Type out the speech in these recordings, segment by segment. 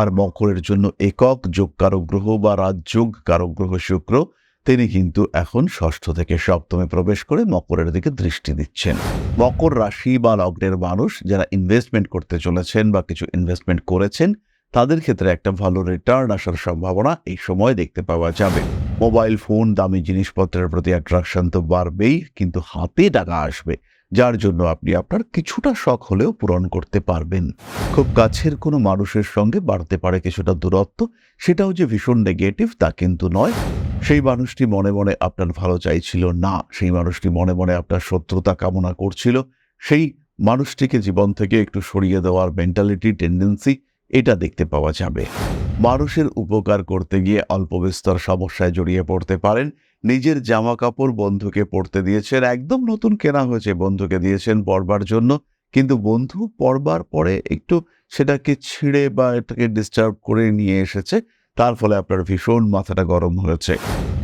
আর মকরের জন্য একক যোগ কারক গ্রহ বা রাজযোগ কারক গ্রহ শুক্র, তিনি কিন্তু এখন ষষ্ঠ থেকে সপ্তমে প্রবেশ করে মকরের দিকে দৃষ্টি দিচ্ছেন। মকর রাশি বা লগ্নের মানুষ যারা ইনভেস্টমেন্ট করতে চলেছেন বা কিছু ইনভেস্টমেন্ট করেছেন, তাদের ক্ষেত্রে একটা ভালো রিটার্ন আসার সম্ভাবনা এই সময় দেখতে পাওয়া যাবে। মোবাইল ফোন দামি জিনিসপত্রের প্রতি অ্যাট্রাকশন তো বাড়বেই, কিন্তু হাতে টাকা আসবে। যার জন্য আপনি আপনার কিছুটা শখ হলেও পূরণ করতে পারবেন। খুব কাছের কোনো মানুষের সঙ্গে বাড়তে পারে কিছুটা দূরত্ব, সেটাও যে ভীষণ নেগেটিভ তা কিন্তু নয়। সেই মানুষটি মনে মনে আপনার ভালো চাইছিল না, সেই মানুষটি মনে মনে আপনার শত্রুতা কামনা করছিল, সেই মানুষটিকে জীবন থেকে একটু সরিয়ে দেওয়ার মেন্টালিটি টেন্ডেন্সি এটা দেখতে পাওয়া যাবে। মানুষের উপকার করতে গিয়ে অল্প বিস্তর সমস্যায় জড়িয়ে পড়তে পারেন নিজের জামা কাপড় বন্ধুকে পড়তে দিয়েছেন, একদম নতুন কেনা হয়েছে বন্ধুকে দিয়েছেন পরবার জন্য। কিন্তু বন্ধু পরবার পরে একটু সেটাকে ছিঁড়ে বা এটাকে ডিস্টার্ব করে নিয়ে এসেছে, তার ফলে আপনার ভীষণ মাথাটা গরম হয়েছে।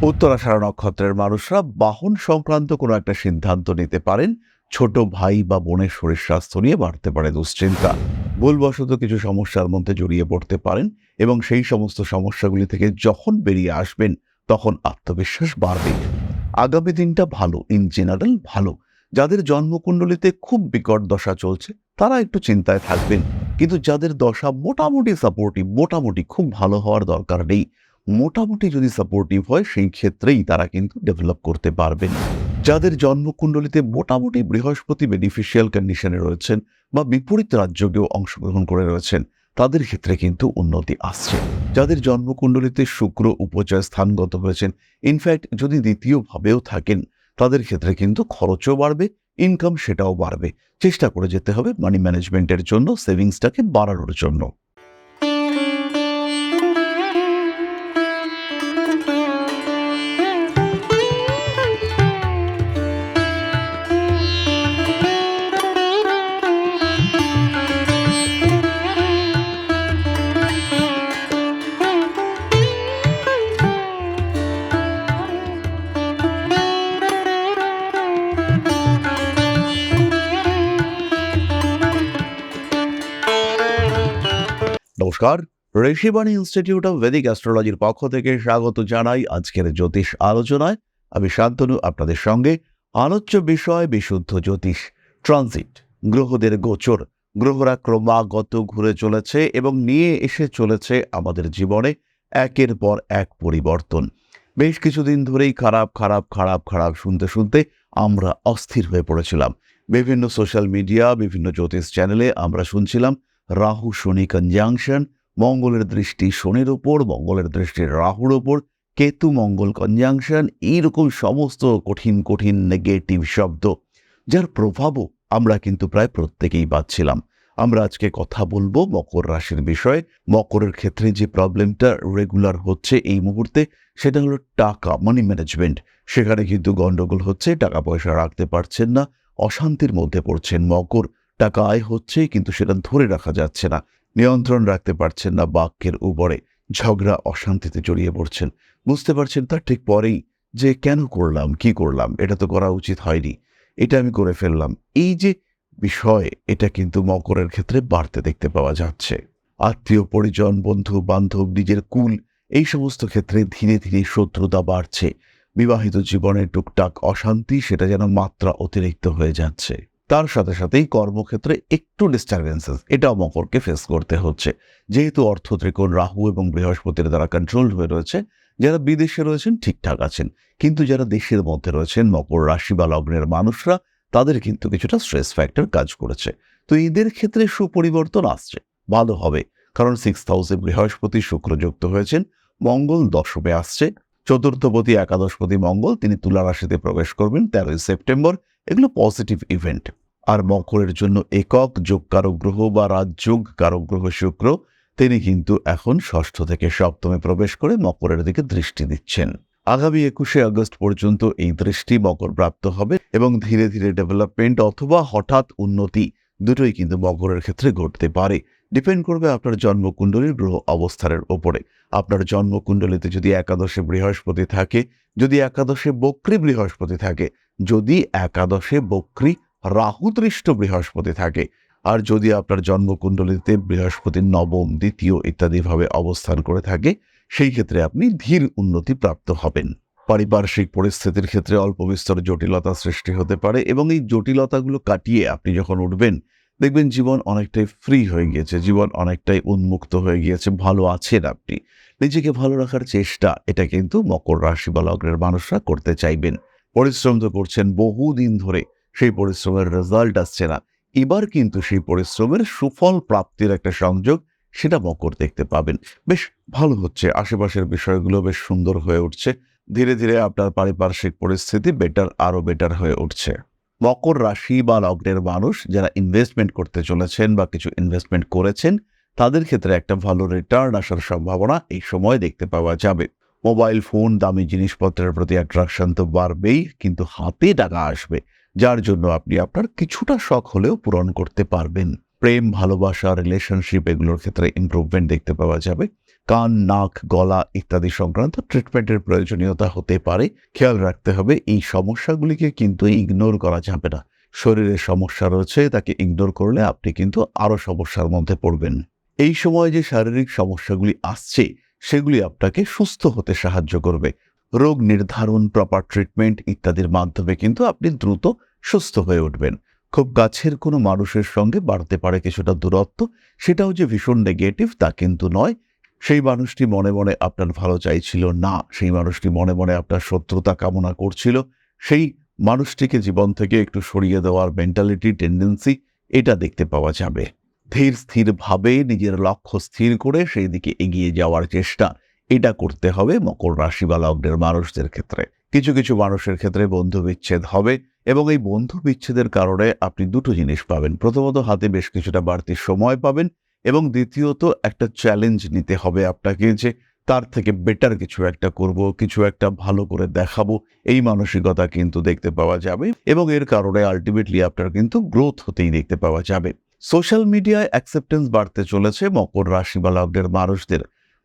উত্তরাষাঢ় নক্ষত্রের মানুষরা বাহন সংক্রান্ত কোনো একটা সিদ্ধান্ত নিতে পারেন, ছোট ভাই বা বোনের শরীর স্বাস্থ্য নিয়ে বাড়তে পারে দুশ্চিন্তা। ভুলবশত কিছু সমস্যার মধ্যে জড়িয়ে পড়তে পারেন এবং সেই সমস্ত সমস্যাগুলি থেকে যখন বেরিয়ে আসবেন তখন আত্মবিশ্বাস বাড়বে। আগামী দিনটা ভালো ইন জেনারেল ভালো। যাদের জন্মকুণ্ডলিতে খুব বিকট দশা চলছে, তারা একটু চিন্তায় থাকবেন। কিন্তু যাদের দশা মোটামুটি সাপোর্টিভ মোটামুটি খুব ভালো হওয়ার দরকার নেই, মোটামুটি যদি সাপোর্টিভ হয়, সেই ক্ষেত্রেই তারা কিন্তু ডেভেলপ করতে পারবেন। যাদের জন্মকুণ্ডলিতে মোটামুটি বৃহস্পতি বেনিফিশিয়াল কন্ডিশনে রয়েছেন বা বিপরীত রাজ্যকেও অংশগ্রহণ করে রয়েছেন তাদের ক্ষেত্রে কিন্তু উন্নতি আসছে। যাদের জন্মকুণ্ডলিতে শুক্র উপচয় স্থানগত হয়েছেন, ইনফ্যাক্ট যদি দ্বিতীয়ভাবেও থাকেন, তাদের ক্ষেত্রে কিন্তু খরচও বাড়বে, ইনকাম সেটাও বাড়বে। চেষ্টা করে যেতে হবে মানি ম্যানেজমেন্টের জন্য, সেভিংসটাকে বাড়ানোর জন্য। নমস্কার। ঋষিবাণী ইনস্টিটিউট অফ ভেদিক অ্যাস্ট্রোলজির পক্ষ থেকে স্বাগত জানাই আজকের জ্যোতিষ আলোচনায়। আমি শান্তনু, আপনাদের সঙ্গে আলোচ্য বিষয় বিশুদ্ধ জ্যোতিষ ট্রানজিট গ্রহদের গোচর গ্রহরা ক্রমাগত ঘুরে চলেছে এবং নিয়ে এসে চলেছে আমাদের জীবনে একের পর এক পরিবর্তন। বেশ কিছুদিন ধরেই খারাপ খারাপ খারাপ খারাপ শুনতে শুনতে আমরা অস্থির হয়ে পড়েছিলাম। বিভিন্ন সোশ্যাল মিডিয়া বিভিন্ন জ্যোতিষ চ্যানেলে আমরা শুনছিলাম রাহু শনি কনজাংশন মঙ্গলের দৃষ্টি শনির ওপর মঙ্গলের দৃষ্টি রাহুর ওপর কেতু মঙ্গল কনজাংশন এইরকম সমস্ত কঠিন কঠিন নেগেটিভ শব্দ, যার প্রভাবও আমরা কিন্তু প্রায় প্রত্যেকেই পাচ্ছিলাম। আমরা আজকে কথা বলব মকর রাশির বিষয়ে। মকরের ক্ষেত্রে যে প্রবলেমটা রেগুলার হচ্ছে এই মুহূর্তে, সেটা হলো টাকা মানি ম্যানেজমেন্ট সেখানে কিন্তু গণ্ডগোল হচ্ছে, টাকা পয়সা রাখতে পারছেন না, অশান্তির মধ্যে পড়ছেন মকর। টাকা আয় হচ্ছে, কিন্তু সেটা ধরে রাখা যাচ্ছে না। নিয়ন্ত্রণ রাখতে পারছেন না বাক্যের উপরে। ঝগড়া অশান্তিতে জড়িয়ে পড়ছেন। বুঝতে পারছেন তার ঠিক পরেই যে, কেন করলাম? কি করলাম? এটা তো করা উচিত হয়নি। এটা আমি করে ফেললাম। এই যে বিষয়, এটা কিন্তু মকরের ক্ষেত্রে বাড়তে দেখতে পাওয়া যাচ্ছে। আত্মীয়, পরিজন, বন্ধু, বান্ধব, নিজের কুল, এই সমস্ত ক্ষেত্রে ধীরে ধীরে শত্রুতা বাড়ছে। বিবাহিত জীবনের টুকটাক অশান্তি, সেটা যেন মাত্রা অতিরিক্ত হয়ে যাচ্ছে। তার সাথে সাথেই কর্মক্ষেত্রে একটু ডিস্টারবেন্সেস এটাও মকরকে ফেস করতে হচ্ছে। যেহেতু অর্থ ত্রিকোণ রাহু এবং বৃহস্পতির দ্বারা কন্ট্রোল হয়ে রয়েছে, যারা বিদেশে রয়েছেন ঠিকঠাক আছেন, কিন্তু যারা দেশের মধ্যে রয়েছেন, মকর রাশি বা লগ্নের মানুষরা, তাদের কিন্তু কিছুটা স্ট্রেস ফ্যাক্টর কাজ করেছে। তো এদের ক্ষেত্রে সুপরিবর্তন আসছে, ভালো হবে, কারণ সিক্স হাউসে বৃহস্পতি শুক্রযুক্ত হয়েছেন, মঙ্গল দশমে আসছে, চতুর্থপতি, একাদশপতি মঙ্গল, তিনি তুলা রাশিতে প্রবেশ করবেন, তেরোই সেপ্টেম্বর, এগুলো পজিটিভ ইভেন্ট আর মকরের জন্য একক যোগ কারক গ্রহ বা রাজযোগ কারক গ্রহ শুক্র, তিনি কিন্তু এখন ষষ্ঠ থেকে সপ্তমে প্রবেশ করে মকরের দিকে দৃষ্টি দিচ্ছেন। আগামী একুশে আগস্ট পর্যন্ত এই দৃষ্টি মকর প্রাপ্ত হবে এবং ধীরে ধীরে ডেভেলপমেন্ট অথবা হঠাৎ উন্নতি দুটোই কিন্তু মকরের ক্ষেত্রে ঘটতে পারে। ডিপেন্ড করবে আপনার জন্মকুণ্ডলীর গ্রহ অবস্থানের ওপরে আপনার জন্মকুণ্ডলিতে যদি একাদশে বৃহস্পতি থাকে, যদি একাদশে বক্রী বৃহস্পতি থাকে, যদি একাদশে বক্রী রাহুদৃষ্ট বৃহস্পতি থাকে। আর যদি আপনার জন্মকুণ্ডলিতে বৃহস্পতির নবম, দ্বিতীয় ইত্যাদিভাবে অবস্থান করে থাকে, সেই ক্ষেত্রে আপনি ধীর উন্নতি প্রাপ্ত হবেন। পারিপার্শ্বিক পরিস্থিতির ক্ষেত্রে অল্প বিস্তর জটিলতা সৃষ্টি হতে পারে এবং এই জটিলতাগুলো কাটিয়ে আপনি যখন উঠবেন, দেখবেন জীবন অনেকটাই ফ্রি হয়ে গিয়েছে, জীবন অনেকটাই উন্মুক্ত হয়ে গিয়েছে, ভালো আছেন আপনি। নিজেকে ভালো রাখার চেষ্টা, এটা কিন্তু মকর রাশি বা লগ্নের মানুষরা করতে চাইবেন। পরিশ্রম তো করছেন বহুদিন ধরে সেই পরিশ্রমের রেজাল্ট আসছে না। এবার কিন্তু সেই পরিশ্রমের সুফল প্রাপ্তির একটা সংযোগ সেটা মকর দেখতে পাবেন। বেশ ভালো হচ্ছে, আশেপাশের বিষয়গুলো বেশ সুন্দর হয়ে উঠছে। ধীরে ধীরে আপনার পারিপার্শ্বিক পরিস্থিতি বেটার আরও বেটার হয়ে উঠছে। মকর রাশি বা লগ্নের মানুষ যারা ইনভেস্টমেন্ট করতে চলেছেন বা কিছু ইনভেস্টমেন্ট করেছেন, তাদের ক্ষেত্রে একটা ভালো রিটার্ন আসার সম্ভাবনা এই সময় দেখতে পাওয়া যাবে। মোবাইল ফোন দামি জিনিসপত্রের প্রতি অ্যাট্রাকশন তো বাড়বেই, কিন্তু হাতে টাকা আসবে। যার জন্য আপনি আপনার কিছুটা শখ হলেও পূরণ করতে পারবেন। প্রেম, ভালোবাসা রিলেশনশিপ এগুলোর ক্ষেত্রে ইমপ্রুভমেন্ট দেখতে পাওয়া যাবে। কান, নাক, গলা ইত্যাদি সংক্রান্ত ট্রিটমেন্টের প্রয়োজনীয়তা হতে পারে। খেয়াল রাখতে হবে, এই সমস্যাগুলিকে কিন্তু ইগনোর করা যাবে না। শরীরের সমস্যা রয়েছে, তাকে ইগনোর করলে আপনি কিন্তু আরও সমস্যার মধ্যে পড়বেন। এই সময় যে শারীরিক সমস্যাগুলি আসছে, সেগুলি আপনাকে সুস্থ হতে সাহায্য করবে। রোগ নির্ধারণ প্রপার ট্রিটমেন্ট ইত্যাদির মাধ্যমে কিন্তু আপনি দ্রুত সুস্থ হয়ে উঠবেন। খুব কাছের কোনো মানুষের সঙ্গে বাড়তে পারে কিছুটা দূরত্ব, সেটাও যে ভীষণ নেগেটিভ তা কিন্তু নয়। সেই মানুষটি মনে মনে আপনার ভালো চাইছিল না, সেই মানুষটি মনে মনে আপনার শত্রুতা কামনা করছিল, সেই মানুষটিকে জীবন থেকে একটু সরিয়ে দেওয়ার মেন্টালিটি টেন্ডেন্সি এটা দেখতে পাওয়া যাবে। ধীর স্থিরভাবে নিজের লক্ষ্য স্থির করে সেই দিকে এগিয়ে যাওয়ার চেষ্টা এটা করতে হবে মকর রাশি বা লগ্নের মানুষদের ক্ষেত্রে। কিছু কিছু মানুষের ক্ষেত্রে বন্ধু বিচ্ছেদ হবে এবং এই বন্ধু বিচ্ছেদের কারণে আপনি দুটো জিনিস পাবেন। প্রথমত, হাতে বেশ কিছুটা বাড়তি সময় পাবেন এবং দ্বিতীয়ত, একটা চ্যালেঞ্জ নিতে হবে আপনাকে যে তার থেকে বেটার কিছু একটা করব, কিছু একটা ভালো করে দেখাবো। এই মানসিকতা কিন্তু দেখতে পাওয়া যাবে এবং এর কারণে আলটিমেটলি আপনার কিন্তু গ্রোথ হতেই দেখতে পাওয়া যাবে। সোশ্যাল মিডিয়ায় অ্যাকসেপ্টেন্স বাড়তে চলেছে মকর রাশি বা লগ্নের মানুষদের।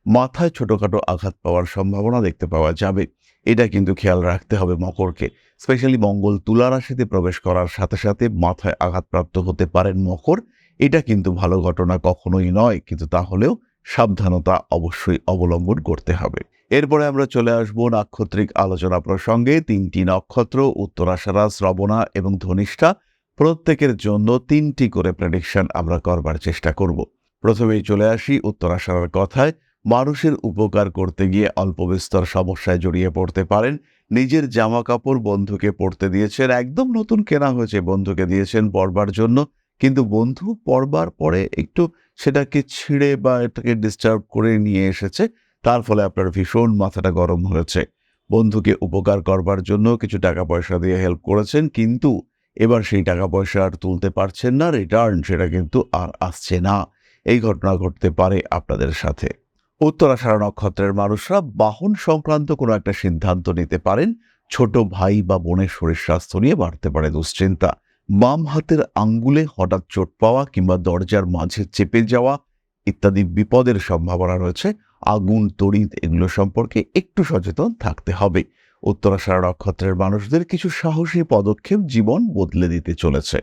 মাথায় ছোটোখাটো আঘাত পাওয়ার সম্ভাবনা দেখতে পাওয়া যাবে। এটা কিন্তু খেয়াল রাখতে হবে মকরকে। স্পেশালি মঙ্গল তুলা রাশিতে প্রবেশ করার সাথে সাথে মাথায় আঘাতপ্রাপ্ত হতে পারেন মকর। এটা কিন্তু ভালো ঘটনা কখনোই নয়, কিন্তু তাহলেও সাবধানতা অবশ্যই অবলম্বন করতে হবে। এরপরে আমরা চলে আসব নাক্ষত্রিক আলোচনা প্রসঙ্গে। তিনটি নক্ষত্র, উত্তরাষাঢ়া, শ্রবণা এবং ধনিষ্ঠা। প্রত্যেকের জন্য তিনটি করে প্রেডিকশন আমরা করবার চেষ্টা করব। প্রথমেই চলে আসি উত্তরাষাঢ়ার কথায়। মানুষের উপকার করতে গিয়ে অল্প বিস্তর সমস্যায় জড়িয়ে পড়তে পারেন। নিজের জামা কাপড় বন্ধুকে পড়তে দিয়েছেন, একদম নতুন কেনা হয়েছে বন্ধুকে দিয়েছেন পরবার জন্য। কিন্তু বন্ধু পরবার পরে একটু সেটাকে ছিঁড়ে বা এটাকে ডিস্টার্ব করে নিয়ে এসেছে, তার ফলে আপনার ভীষণ মাথাটা গরম হয়েছে। বন্ধুকে উপকার করবার জন্য কিছু টাকা পয়সা দিয়ে হেল্প করেছেন, কিন্তু এবার সেই টাকা পয়সা আর তুলতে পারছেন না রিটার্ন সেটা কিন্তু আর আসছে না। এই ঘটনা ঘটতে পারে আপনাদের সাথে। উত্তরাষাঢ়া নক্ষত্রের মানুষরা বাহন সংক্রান্ত কোনো একটা সিদ্ধান্ত নিতে পারেন। ছোট ভাই বা বোনের শরীর স্বাস্থ্য নিয়ে বাড়তে পারে দুশ্চিন্তা। বাম হাতের আঙ্গুলে হঠাৎ চোট পাওয়া কিংবা দরজার মাঝে চেপে যাওয়া ইত্যাদি বিপদের সম্ভাবনা রয়েছে। আগুন, তড়িৎ এগুলো সম্পর্কে একটু সচেতন থাকতে হবে। উত্তরাষাঢ়া নক্ষত্রের মানুষদের কিছু সাহসী পদক্ষেপ জীবন বদলে দিতে চলেছে।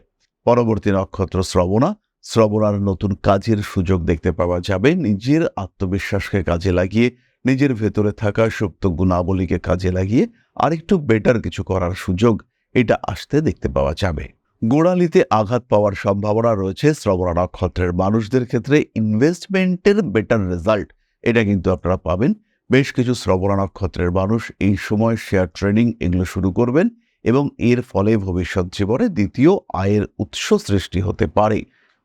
পরবর্তী নক্ষত্র শ্রবণা শ্রবণার নতুন কাজের সুযোগ দেখতে পাওয়া যাবে। নিজের আত্মবিশ্বাসকে কাজে লাগিয়ে, নিজের ভেতরে থাকা সুপ্ত গুণাবলীকে কাজে লাগিয়ে আরেকটু বেটার কিছু করার সুযোগ এটা আসতে দেখতে পাওয়া যাবে। গোড়ালিতে আঘাত পাওয়ার সম্ভাবনা রয়েছে। শ্রবণা নক্ষত্রের মানুষদের ক্ষেত্রে ইনভেস্টমেন্টের বেটার রেজাল্ট এটা কিন্তু আপনারা পাবেন। বেশ কিছু শ্রবণা নক্ষত্রের মানুষ এই সময় শেয়ার ট্রেডিং এগুলো শুরু করবেন এবং এর ফলে ভবিষ্যৎ জীবনে দ্বিতীয় আয়ের উৎস সৃষ্টি হতে পারে।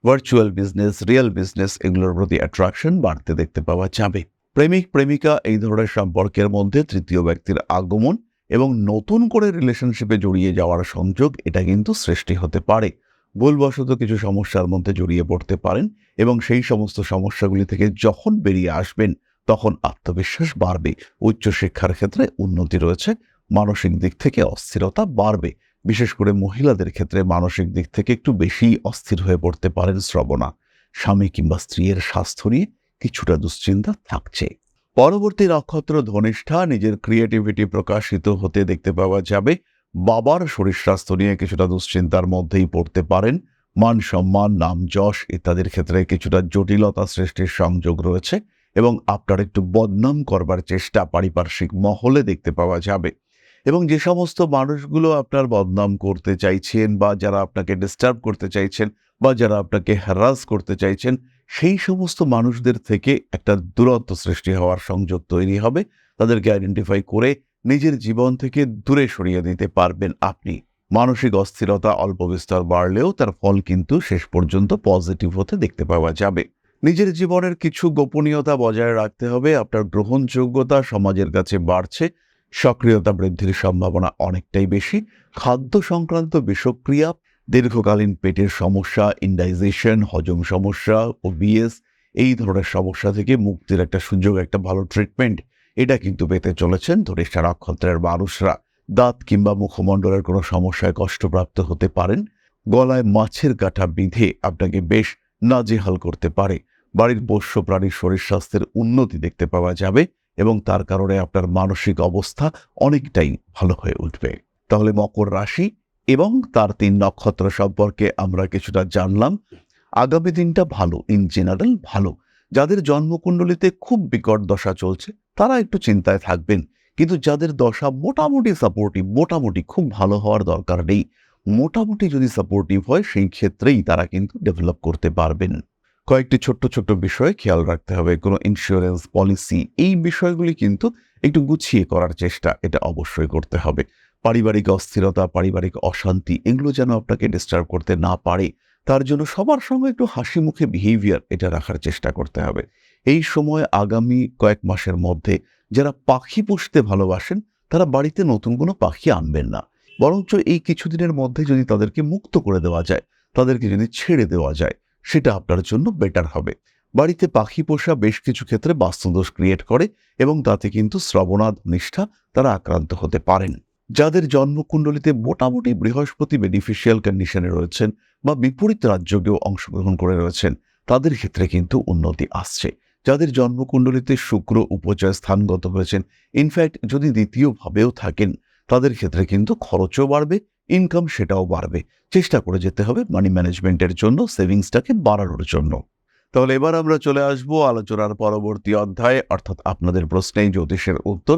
ভার্চুয়াল বিজনেস রিয়েল বিজনেস এগুলোর প্রতি অ্যাট্রাকশন বাড়তে দেখতে পাওয়া যাবে। প্রেমিক, প্রেমিকা এই ধরনের সম্পর্কের মধ্যে তৃতীয় ব্যক্তির আগমন এবং নতুন করে রিলেশনশিপে জড়িয়ে যাওয়ার সংযোগ, এটা কিন্তু সৃষ্টি হতে পারে। ভুলবশত কিছু সমস্যার মধ্যে জড়িয়ে পড়তে পারেন এবং সেই সমস্ত সমস্যাগুলি থেকে যখন বেরিয়ে আসবেন, তখন আত্মবিশ্বাস বাড়বে। উচ্চশিক্ষার ক্ষেত্রে উন্নতি রয়েছে, মানসিক দিক থেকে অস্থিরতা বাড়বে। বিশেষ করে মহিলাদের ক্ষেত্রে মানসিক দিক থেকে একটু বেশি অস্থির হয়ে পড়তে পারেন শ্রবণা। স্বামী কিংবা স্ত্রীর স্বাস্থ্য নিয়ে কিছুটা দুশ্চিন্তা থাকছে। পরবর্তী নক্ষত্র ধনিষ্ঠা, নিজের ক্রিয়েটিভিটি প্রকাশিত হতে দেখতে পাওয়া যাবে। বাবার শরীর স্বাস্থ্য নিয়ে কিছুটা দুশ্চিন্তার মধ্যেই পড়তে পারেন। মান সম্মান, নাম যশ ইত্যাদির ক্ষেত্রে কিছুটা জটিলতা সৃষ্টির সংযোগ রয়েছে এবং আপনার একটু বদনাম করবার চেষ্টা পারিপার্শ্বিক মহলে দেখতে পাওয়া যাবে। এবং যে সমস্ত মানুষগুলো আপনার বদনাম করতে চাইছেন বা যারা আপনাকে ডিস্টার্ব করতে চাইছেন বা যারা আপনাকে হ্যারাস করতে চাইছেন, সেই সমস্ত মানুষদের থেকে একটা দূরত্ব সৃষ্টি হওয়ার সংযোগ তৈরি হবে। তাদেরকে আইডেন্টিফাই করে নিজের জীবন থেকে দূরে সরিয়ে দিতে পারবেন আপনি। মানসিক অস্থিরতা অল্প বিস্তর বাড়লেও তার ফল কিন্তু শেষ পর্যন্ত পজিটিভ হতে দেখতে পাওয়া যাবে। নিজের জীবনের কিছু গোপনীয়তা বজায় রাখতে হবে। আপনার গ্রহণযোগ্যতা সমাজের কাছে বাড়ছে। সক্রিয়তা বৃদ্ধির সম্ভাবনা অনেকটাই বেশি। খাদ্য সংক্রান্ত বিষক্রিয়া, দীর্ঘকালীন পেটের সমস্যা ইন্ডাইজেশন হজম সমস্যা ও বিএস এই ধরনের সমস্যা থেকে মুক্তির একটা সুযোগ, একটা ভালো ট্রিটমেন্ট এটা কিন্তু পেতে চলেছেন ধরিষ্ঠা নক্ষত্রের মানুষরা। দাঁত কিংবা মুখমণ্ডলের কোনো সমস্যায় কষ্টপ্রাপ্ত হতে পারেন। গলায় মাছের কাঁটা বিধে আপনাকে বেশ নাজেহাল করতে পারে। বাড়ির পোষ্য প্রাণীর শরীর স্বাস্থ্যের উন্নতি দেখতে পাওয়া যাবে। এবং তার কারণে আপনার মানসিক অবস্থা অনেকটাই ভালো হয়ে উঠবে। তাহলে মকর রাশি এবং তার তিন নক্ষত্র সম্পর্কে আমরা কিছুটা জানলাম। আগামী দিনটা ভালো ইন জেনারেল ভালো। যাদের জন্মকুণ্ডলিতে খুব বিকট দশা চলছে, তারা একটু চিন্তায় থাকবেন। কিন্তু যাদের দশা মোটামুটি সাপোর্টিভ মোটামুটি খুব ভালো হওয়ার দরকার নেই, মোটামুটি যদি সাপোর্টিভ হয়, সেই ক্ষেত্রেই তারা কিন্তু ডেভেলপ করতে পারবেন। কয়েকটি ছোট্ট ছোট্ট বিষয়ে খেয়াল রাখতে হবে, কোনো ইন্স্যুরেন্স পলিসি এই বিষয়গুলি কিন্তু একটু গুছিয়ে করার চেষ্টা, এটা অবশ্যই করতে হবে। পারিবারিক অস্থিরতা, পারিবারিক অশান্তি, এগুলো যেন আপনাকে ডিস্টার্ব করতে না পারে, তার জন্য সবার সঙ্গে একটু হাসি মুখে বিহেভিয়ার এটা রাখার চেষ্টা করতে হবে। এই সময় আগামী কয়েক মাসের মধ্যে যারা পাখি পুষতে ভালোবাসেন, তারা বাড়িতে নতুন কোনো পাখি আনবেন না। বরঞ্চ এই কিছুদিনের মধ্যে যদি তাদেরকে মুক্ত করে দেওয়া যায়, তাদেরকে যদি ছেড়ে দেওয়া যায় সেটা আপনার জন্য বেটার হবে। বাড়িতে পাখি পোষা বেশ কিছু ক্ষেত্রে বাস্তুদোষ ক্রিয়েট করে এবং তাতে কিন্তু শ্রবণাদ নিষ্ঠা তারা আক্রান্ত হতে পারেন। যাদের জন্মকুণ্ডলিতে মোটামুটি বৃহস্পতি বেনিফিশিয়াল কন্ডিশনে রয়েছেন বা বিপরীত রাজ্যকেও অংশগ্রহণ করে রয়েছেন, তাদের ক্ষেত্রে কিন্তু উন্নতি আসছে। যাদের জন্মকুণ্ডলিতে শুক্র উপচয় স্থানগত হয়েছেন ইনফ্যাক্ট যদি দ্বিতীয়ভাবেও থাকেন তাদের ক্ষেত্রে কিন্তু খরচও বাড়বে ইনকাম সেটাও বাড়বে। চেষ্টা করে যেতে হবে মানি ম্যানেজমেন্টের জন্য সেভিংসটাকে বাড়ানোর জন্য। তাহলে এবার আমরা চলে আসব আলোচনার পরবর্তী অধ্যায়ে, অর্থাৎ আপনাদের প্রশ্নেই জ্যোতিষের উত্তর।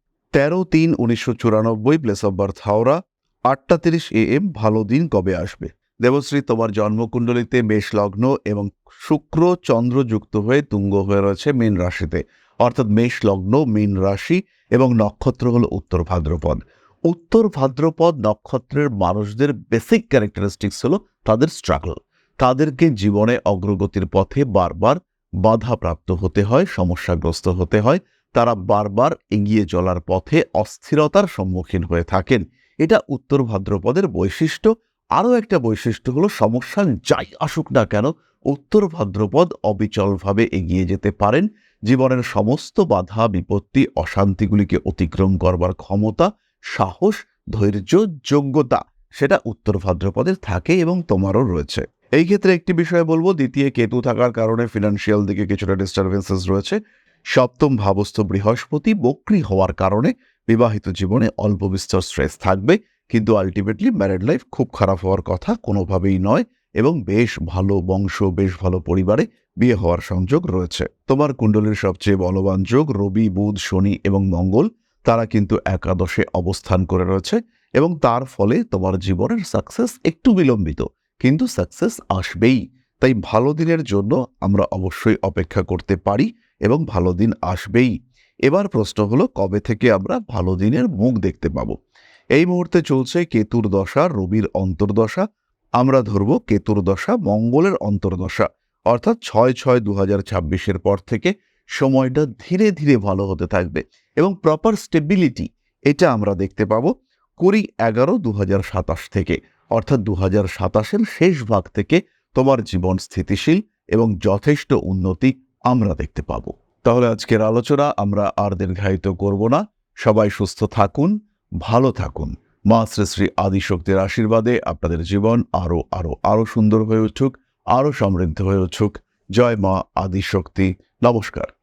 তেরো তিন উনিশশো চুরানব্বই প্লেস অফ বার্থ হাওড়া, আটটা তিরিশ এ এম ভালো দিন কবে আসবে? দেবশ্রী, তোমার জন্মকুণ্ডলিতে মেষ লগ্ন এবং শুক্র, চন্দ্র যুক্ত হয়ে তুঙ্গ হয়ে রয়েছে মীন রাশিতে। অর্থাৎ মেষ লগ্ন মীন রাশি এবং নক্ষত্র হল উত্তর ভাদ্রপদ। উত্তর ভাদ্রপদ নক্ষত্রের মানুষদের বেসিক ক্যারেক্টারিস্টিক্স হলো তাদের স্ট্রাগল তাদেরকে জীবনে অগ্রগতির পথে বারবার বাধাপ্রাপ্ত হতে হয়, সমস্যাগ্রস্ত হতে হয় তারা বারবার এগিয়ে চলার পথে অস্থিরতার সম্মুখীন হয়ে থাকেন। এটা উত্তর ভাদ্রপদের বৈশিষ্ট্য। আরও একটা বৈশিষ্ট্য হলো, সমস্যা যাই আসুক না কেন, উত্তর ভাদ্রপদ অবিচলভাবে এগিয়ে যেতে পারেন। জীবনের সমস্ত বাধা, বিপত্তি, অশান্তিগুলিকে অতিক্রম করবার ক্ষমতা, সাহস, ধৈর্য, যোগ্যতা, সেটা উত্তর ভাদ্রপদের থাকে এবং তোমারও রয়েছে। এই ক্ষেত্রে একটি বিষয় বলব, দ্বিতীয় কেতু থাকার কারণে ফিনান্সিয়াল দিকে কিছুটা ডিস্টারবেন্সেস রয়েছে। সপ্তম ভাবস্থ বৃহস্পতি বক্রি হওয়ার কারণে বিবাহিত জীবনে অল্প বিস্তর স্ট্রেস থাকবে, কিন্তু আলটিমেটলি ম্যারেড লাইফ খুব খারাপ হওয়ার কথা কোনোভাবেই নয় এবং বেশ ভালো বংশ, বেশ ভালো পরিবারে বিয়ে হওয়ার সংযোগ রয়েছে। তোমার কুণ্ডলীর সবচেয়ে বলবান যোগ রবি, বুধ, শনি এবং মঙ্গল, তারা কিন্তু একাদশে অবস্থান করে রয়েছে এবং তার ফলে তোমার জীবনের সাকসেস একটু বিলম্বিত, কিন্তু সাকসেস আসবেই। তাই ভালো দিনের জন্য আমরা অবশ্যই অপেক্ষা করতে পারি। এবং ভালো দিন আসবেই। এবার প্রশ্ন হলো, কবে থেকে আমরা ভালো দিনের মুখ দেখতে পাব? এই মুহূর্তে চলছে কেতুর দশা, রবির অন্তর্দশা। আমরা ধরব কেতুর দশা, মঙ্গলের অন্তর্দশা। অর্থাৎ ছয় ছয় দু হাজার ছাব্বিশের পর থেকে সময়টা ধীরে ধীরে ভালো হতে থাকবে এবং প্রপার স্টেবিলিটি এটা আমরা দেখতে পাবো কুড়ি এগারো দু সাতাশ থেকে। অর্থাৎ দু হাজার সাতাশের শেষ ভাগ থেকে তোমার জীবন স্থিতিশীল এবং যথেষ্ট উন্নতি আমরা দেখতে পাব। তাহলে আজকের আলোচনা আমরা আর দীর্ঘায়িত করব না। সবাই সুস্থ থাকুন, ভালো থাকুন। মা শ্রী শ্রী আদিশক্তির আশীর্বাদে আপনাদের জীবন আরও আরও আরও সুন্দর হয়ে উঠুক আরও সমৃদ্ধ হয়ে উঠুক। জয় মা আদিশক্তি। নমস্কার।